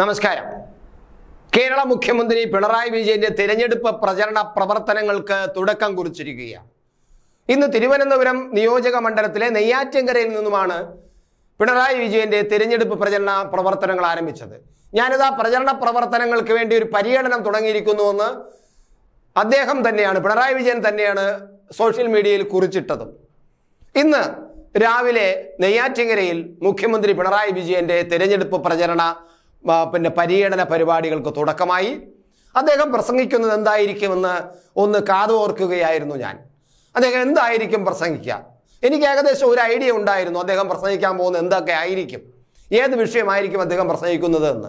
നമസ്കാരം. കേരള മുഖ്യമന്ത്രി പിണറായി വിജയന്റെ തിരഞ്ഞെടുപ്പ് പ്രചരണ പ്രവർത്തനങ്ങൾക്ക് തുടക്കം കുറിച്ചിരിക്കുകയാണ്. ഇന്ന് തിരുവനന്തപുരം നിയോജക മണ്ഡലത്തിലെ നെയ്യാറ്റിൻകരയിൽ നിന്നുമാണ് പിണറായി വിജയന്റെ തിരഞ്ഞെടുപ്പ് പ്രചരണ പ്രവർത്തനങ്ങൾ ആരംഭിച്ചത്. ഞാനിത് ആ പ്രചരണ പ്രവർത്തനങ്ങൾക്ക് വേണ്ടി ഒരു പര്യടനം തുടങ്ങിയിരിക്കുന്നുവെന്ന് അദ്ദേഹം തന്നെയാണ് പിണറായി വിജയൻ തന്നെയാണ് സോഷ്യൽ മീഡിയയിൽ കുറിച്ചിട്ടതും. ഇന്ന് രാവിലെ നെയ്യാറ്റിങ്ങരയിൽ മുഖ്യമന്ത്രി പിണറായി വിജയന്റെ തെരഞ്ഞെടുപ്പ് പ്രചരണ പിന്നെ പര്യടന പരിപാടികൾക്ക് തുടക്കമായി. അദ്ദേഹം പ്രസംഗിക്കുന്നത് എന്തായിരിക്കുമെന്ന് ഒന്ന് കാതോർക്കുകയായിരുന്നു ഞാൻ. അദ്ദേഹം എന്തായിരിക്കും പ്രസംഗിക്കുക? എനിക്ക് ഏകദേശം ഒരു ഐഡിയ ഉണ്ടായിരുന്നു അദ്ദേഹം പ്രസംഗിക്കാൻ പോകുന്നത് എന്തൊക്കെ ആയിരിക്കും? ഏത് വിഷയമായിരിക്കും അദ്ദേഹം പ്രസംഗിക്കുന്നത് എന്ന്?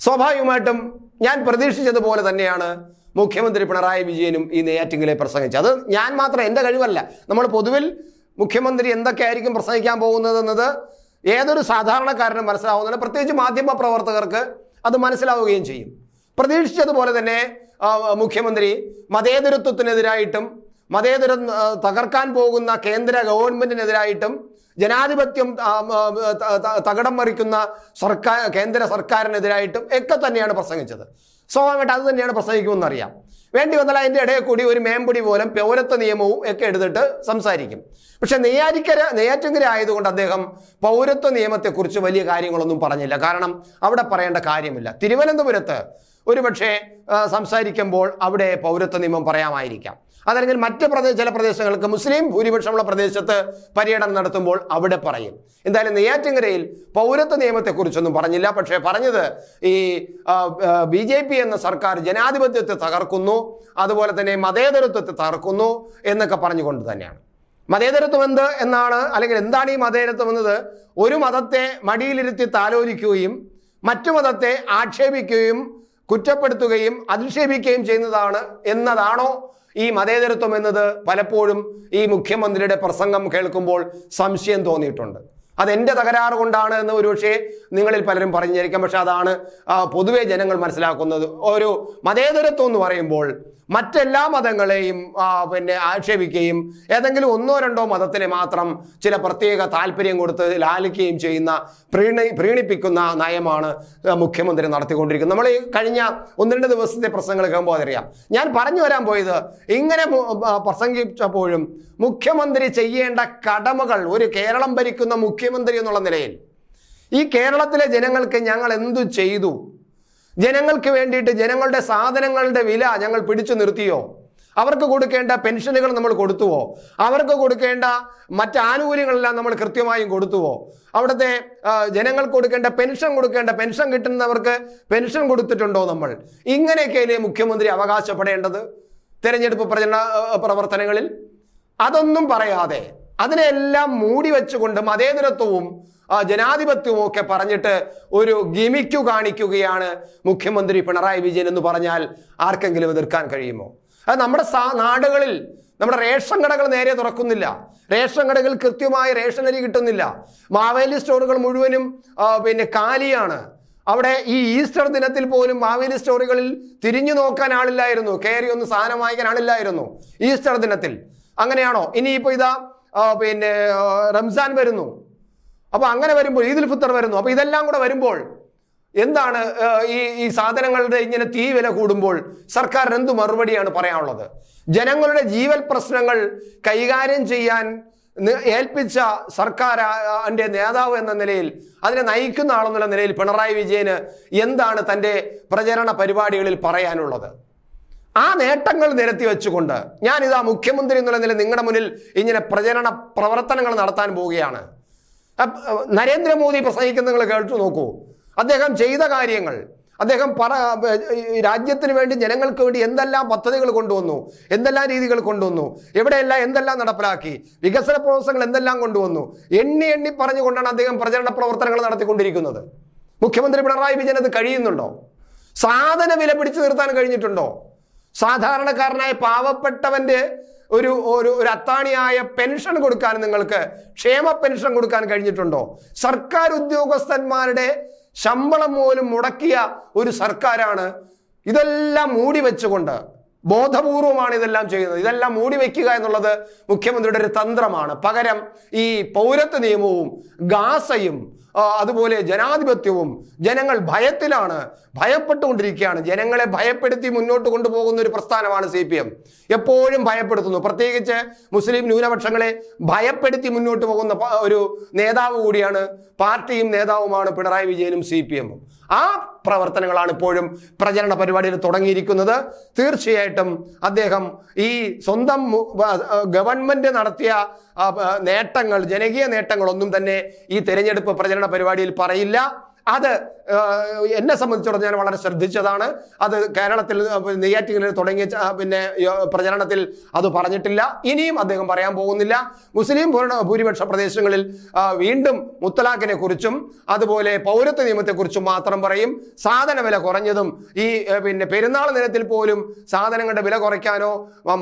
സ്വാഭാവികമായിട്ടും ഞാൻ പ്രതീക്ഷിച്ചതുപോലെ തന്നെയാണ് മുഖ്യമന്ത്രി പിണറായി വിജയനും ഈ നെയ്യാറ്റിങ്ങിലെ പ്രസംഗിച്ചത്. അത് ഞാൻ മാത്രം എന്റെ കഴിവല്ല. നമ്മൾ പൊതുവിൽ മുഖ്യമന്ത്രി എന്തൊക്കെയായിരിക്കും പ്രസംഗിക്കാൻ പോകുന്നത് എന്നത് ഏതൊരു സാധാരണക്കാരനും മനസ്സിലാവുന്നുണ്ട് പ്രത്യേകിച്ച് മാധ്യമ പ്രവർത്തകർക്ക് അത് മനസ്സിലാവുകയും ചെയ്യും. പ്രതീക്ഷിച്ചതുപോലെ തന്നെ മുഖ്യമന്ത്രി മതേതരത്വത്തിനെതിരായിട്ടും മതേതരം തകർക്കാൻ പോകുന്ന കേന്ദ്ര ഗവൺമെന്റിനെതിരായിട്ടും ജനാധിപത്യം തകിടം മറിക്കുന്ന സർക്കാർ കേന്ദ്ര സർക്കാരിനെതിരായിട്ടും ഒക്കെ തന്നെയാണ് പ്രസംഗിച്ചത്. സ്വാഭാവികമായിട്ട് അത് തന്നെയാണ് പ്രസംഗിക്കുമെന്ന് അറിയാം വേണ്ടി വന്നാൽ അതിന്റെ ഇടയിൽ കൂടി ഒരു മേമ്പൊടി പോലും പൗരത്വ നിയമവും ഒക്കെ എടുത്തിട്ട് സംസാരിക്കും. പക്ഷെ നെയ്യാറ്റിക്കര നെയ്യാറ്റിങ്കര ആയതുകൊണ്ട് അദ്ദേഹം പൗരത്വ നിയമത്തെക്കുറിച്ച് വലിയ കാര്യങ്ങളൊന്നും പറഞ്ഞില്ല. കാരണം അവിടെ പറയേണ്ട കാര്യമില്ല. തിരുവനന്തപുരത്ത് ഒരുപക്ഷെ സംസാരിക്കുമ്പോൾ അവിടെ പൗരത്വ നിയമം പറയാമായിരിക്കാം. അതല്ലെങ്കിൽ മറ്റ് പ്രദേശ ചില പ്രദേശങ്ങൾക്ക് മുസ്ലിം ഭൂരിപക്ഷമുള്ള പ്രദേശത്ത് പര്യടനം നടത്തുമ്പോൾ അവിടെ പറയും. എന്തായാലും നെയ്യാറ്റിങ്കരയിൽ പൗരത്വ നിയമത്തെക്കുറിച്ചൊന്നും പറഞ്ഞില്ല. പക്ഷേ പറഞ്ഞത് ഈ ബി ജെ പി എന്ന സർക്കാർ ജനാധിപത്യത്തെ തകർക്കുന്നു അതുപോലെ തന്നെ മതേതരത്വത്തെ തകർക്കുന്നു എന്നൊക്കെ പറഞ്ഞുകൊണ്ട് തന്നെയാണ്. മതേതരത്വം എന്ത് എന്നാണ് അല്ലെങ്കിൽ എന്താണ് ഈ മതേതരത്വം എന്നത്? ഒരു മതത്തെ മടിയിലിരുത്തി താലോലിക്കുകയും മറ്റു മതത്തെ ആക്ഷേപിക്കുകയും കുറ്റപ്പെടുത്തുകയും അധിക്ഷേപിക്കുകയും ചെയ്യുന്നതാണ് എന്നതാണോ ഈ മതേതരത്വം എന്നത്? പലപ്പോഴും ഈ മുഖ്യമന്ത്രിയുടെ പ്രസംഗം കേൾക്കുമ്പോൾ സംശയം തോന്നിയിട്ടുണ്ട്. അതെന്റെ തകരാറ് കൊണ്ടാണ് എന്ന് ഒരുപക്ഷെ നിങ്ങളിൽ പലരും പറഞ്ഞിരിക്കാം. പക്ഷെ അതാണ് പൊതുവെ ജനങ്ങൾ മനസ്സിലാക്കുന്നത്. ഒരു മതേതരത്വം എന്ന് പറയുമ്പോൾ മറ്റെല്ലാ മതങ്ങളെയും പിന്നെ ആക്ഷേപിക്കുകയും ഏതെങ്കിലും ഒന്നോ രണ്ടോ മതത്തിനെ മാത്രം ചില പ്രത്യേക താല്പര്യം കൊടുത്ത് ലാലിക്കുകയും ചെയ്യുന്ന പ്രീണി പ്രീണിപ്പിക്കുന്ന നയമാണ് മുഖ്യമന്ത്രി നടത്തിക്കൊണ്ടിരിക്കുന്നത്. നമ്മൾ ഈ കഴിഞ്ഞ ഒന്ന് രണ്ട് ദിവസത്തെ പ്രസംഗങ്ങൾ കേൾക്കുമ്പോൾ അതറിയാം. ഞാൻ പറഞ്ഞു വരാൻ പോയത് ഇങ്ങനെ പ്രസംഗിച്ചപ്പോഴും മുഖ്യമന്ത്രി ചെയ്യേണ്ട കടമകൾ ഒരു കേരളം ഭരിക്കുന്ന മുഖ്യമന്ത്രി എന്നുള്ള നിലയിൽ. ഈ കേരളത്തിലെ ജനങ്ങൾക്ക് ഞങ്ങൾ എന്തു ചെയ്തു? ജനങ്ങൾക്ക് വേണ്ടിയിട്ട് ജനങ്ങളുടെ സാധനങ്ങളുടെ വില ഞങ്ങൾ പിടിച്ചു നിർത്തിയോ? അവർക്ക് കൊടുക്കേണ്ട പെൻഷനുകൾ നമ്മൾ കൊടുത്തുവോ? അവർക്ക് കൊടുക്കേണ്ട മറ്റ് ആനുകൂല്യങ്ങളെല്ലാം നമ്മൾ കൃത്യമായും കൊടുത്തുവോ? അവിടുത്തെ ജനങ്ങൾക്ക് കൊടുക്കേണ്ട പെൻഷൻ കൊടുക്കേണ്ട പെൻഷൻ കിട്ടുന്നവർക്ക് പെൻഷൻ കൊടുത്തിട്ടുണ്ടോ നമ്മൾ? ഇങ്ങനെയൊക്കെയല്ലേ മുഖ്യമന്ത്രി അവകാശപ്പെടേണ്ടത്? തെരഞ്ഞെടുപ്പ് പ്രചരണ പ്രവർത്തനങ്ങളിൽ? അതൊന്നും പറയാതെ അതിനെല്ലാം മൂടി വെച്ചുകൊണ്ട് മതേതരത്വവും ജനാധിപത്യവും ഒക്കെ പറഞ്ഞിട്ട് ഒരു ഗിമിക്കു കാണിക്കുകയാണ് മുഖ്യമന്ത്രി പിണറായി വിജയൻ എന്ന് പറഞ്ഞാൽ ആർക്കെങ്കിലും എതിർക്കാൻ കഴിയുമോ? അത് നമ്മുടെ നാടുകളിൽ നമ്മുടെ റേഷൻ കടകൾ നേരെ തുറക്കുന്നില്ല. റേഷൻ കടകൾ കൃത്യമായി റേഷൻ അരി കിട്ടുന്നില്ല. മാവേലി സ്റ്റോറുകൾ മുഴുവനും പിന്നെ കാലിയാണ്. അവിടെ ഈ ഈസ്റ്റർ ദിനത്തിൽ പോലും മാവേലി സ്റ്റോറുകളിൽ തിരിഞ്ഞു നോക്കാൻ ആളില്ലായിരുന്നു. കയറി ഒന്ന് സാധനം വാങ്ങിക്കാൻ ആളില്ലായിരുന്നു. ഈസ്റ്റർ ദിനത്തിൽ അങ്ങനെയാണോ? ഇനിയിപ്പോ ഇതാ പിന്നെ റംസാൻ വരുന്നു. അപ്പൊ അങ്ങനെ വരുമ്പോൾ ഈദുൽ ഫിത്തർ വരുന്നു. അപ്പൊ ഇതെല്ലാം കൂടെ വരുമ്പോൾ എന്താണ് ഈ ഈ സാധനങ്ങളുടെ ഇങ്ങനെ തീ വില കൂടുമ്പോൾ സർക്കാർ എന്ത് മറുപടിയാണ് പറയാനുള്ളത്? ജനങ്ങളുടെ ജീവൽ പ്രശ്നങ്ങൾ കൈകാര്യം ചെയ്യാൻ ഏൽപ്പിച്ച സർക്കാർ എന്റെ നേതാവ് എന്ന നിലയിൽ അതിനെ നയിക്കുന്ന ആളെന്നുള്ള നിലയിൽ പിണറായി വിജയന് എന്താണ് തന്റെ പ്രചരണ പരിപാടികളിൽ പറയാനുള്ളത്? ആ നേട്ടങ്ങൾ നിരത്തി വെച്ചുകൊണ്ട് ഞാൻ ഇതാ മുഖ്യമന്ത്രി എന്നുള്ള നില നിങ്ങളുടെ മുന്നിൽ ഇങ്ങനെ പ്രചരണ പ്രവർത്തനങ്ങൾ നടത്താൻ പോവുകയാണ്. നരേന്ദ്രമോദി പ്രസംഗിക്കുന്നത് നിങ്ങൾ കേട്ടു നോക്കൂ. അദ്ദേഹം ചെയ്ത കാര്യങ്ങൾ അദ്ദേഹം പറ രാജ്യത്തിന് വേണ്ടി ജനങ്ങൾക്ക് വേണ്ടി എന്തെല്ലാം പദ്ധതികൾ കൊണ്ടുവന്നു എന്തെല്ലാം രീതികൾ കൊണ്ടുവന്നു എവിടെയെല്ലാം എന്തെല്ലാം നടപ്പിലാക്കി വികസന പ്രവർത്തനങ്ങൾ എന്തെല്ലാം കൊണ്ടുവന്നു എണ്ണി എണ്ണി പറഞ്ഞുകൊണ്ടാണ് അദ്ദേഹം പ്രചരണ പ്രവർത്തനങ്ങൾ നടത്തിക്കൊണ്ടിരിക്കുന്നത്. മുഖ്യമന്ത്രി പിണറായി വിജയൻ അത് കഴിയുന്നുണ്ടോ? സാധന വില പിടിച്ചു നിർത്താൻ കഴിഞ്ഞിട്ടുണ്ടോ? സാധാരണക്കാരനായ പാവപ്പെട്ടവന്റെ ഒരു ഒരു ഒരു അത്താണിയായ പെൻഷൻ കൊടുക്കാൻ നിങ്ങൾക്ക് ക്ഷേമ പെൻഷൻ കൊടുക്കാൻ കഴിഞ്ഞിട്ടുണ്ടോ? സർക്കാർ ഉദ്യോഗസ്ഥന്മാരുടെ ശമ്പളം പോലും മുടക്കിയ ഒരു സർക്കാരാണ്. ഇതെല്ലാം മൂടി വെച്ചുകൊണ്ട് ബോധപൂർവമാണ് ഇതെല്ലാം ചെയ്യുന്നത്. ഇതെല്ലാം മൂടി വയ്ക്കുക എന്നുള്ളത് മുഖ്യമന്ത്രിയുടെ ഒരു തന്ത്രമാണ്. പകരം ഈ പൗരത്വ നിയമവും ഗാസയും അതുപോലെ ജനാധിപത്യവും ജനങ്ങൾ ഭയത്തിലാണ് ഭയപ്പെട്ടുകൊണ്ടിരിക്കുകയാണ്. ജനങ്ങളെ ഭയപ്പെടുത്തി മുന്നോട്ട് കൊണ്ടുപോകുന്ന ഒരു പ്രസ്ഥാനമാണ് സി പി എം. എപ്പോഴും ഭയപ്പെടുത്തുന്നു. പ്രത്യേകിച്ച് മുസ്ലിം ന്യൂനപക്ഷങ്ങളെ ഭയപ്പെടുത്തി മുന്നോട്ട് പോകുന്ന ഒരു നേതാവ് കൂടിയാണ് പാർട്ടിയും നേതാവുമാണ് പിണറായി വിജയനും സി പി എമ്മും. ആ പ്രവർത്തനങ്ങളാണ് ഇപ്പോഴും പ്രചരണ പരിപാടിയിൽ തുടങ്ങിയിരിക്കുന്നത്. തീർച്ചയായിട്ടും അദ്ദേഹം ഈ സ്വന്തം ഗവൺമെന്റ് നടത്തിയ നേട്ടങ്ങൾ ജനകീയ നേട്ടങ്ങളൊന്നും തന്നെ ഈ തെരഞ്ഞെടുപ്പ് പ്രചരണ പരിപാടിയിൽ പറയില്ല. അത് എന്നെ സംബന്ധിച്ചിടത്തോളം ഞാൻ വളരെ ശ്രദ്ധിച്ചതാണ്. അത് കേരളത്തിൽ നെയ്യാറ്റിങ്ങലിൽ തുടങ്ങിയ പിന്നെ പ്രചരണത്തിൽ അത് പറഞ്ഞിട്ടില്ല. ഇനിയും അദ്ദേഹം പറയാൻ പോകുന്നില്ല. മുസ്ലിം ഭൂരിപക്ഷ പ്രദേശങ്ങളിൽ വീണ്ടും മുത്തലാഖിനെ കുറിച്ചും അതുപോലെ പൗരത്വ നിയമത്തെക്കുറിച്ചും മാത്രം പറയും. സാധന വില കുറഞ്ഞതും ഈ പിന്നെ പെരുന്നാൾ ദിനത്തിൽ പോലും സാധനങ്ങളുടെ വില കുറയ്ക്കാനോ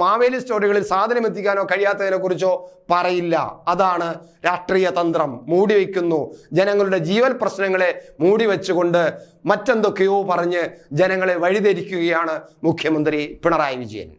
മാവേലി സ്റ്റോറുകളിൽ സാധനം എത്തിക്കാനോ കഴിയാത്തതിനെ കുറിച്ചോ പറയില്ല. അതാണ് രാഷ്ട്രീയ തന്ത്രം. മൂടിവെക്കുന്നു ജനങ്ങളുടെ ജീവൽ പ്രശ്നങ്ങളെ മൂടി വെച്ചുകൊണ്ട് മറ്റെന്തൊക്കെയോ പറഞ്ഞ് ജനങ്ങളെ വഴിതെരിക്കുകയാണ് മുഖ്യമന്ത്രി പിണറായി വിജയൻ.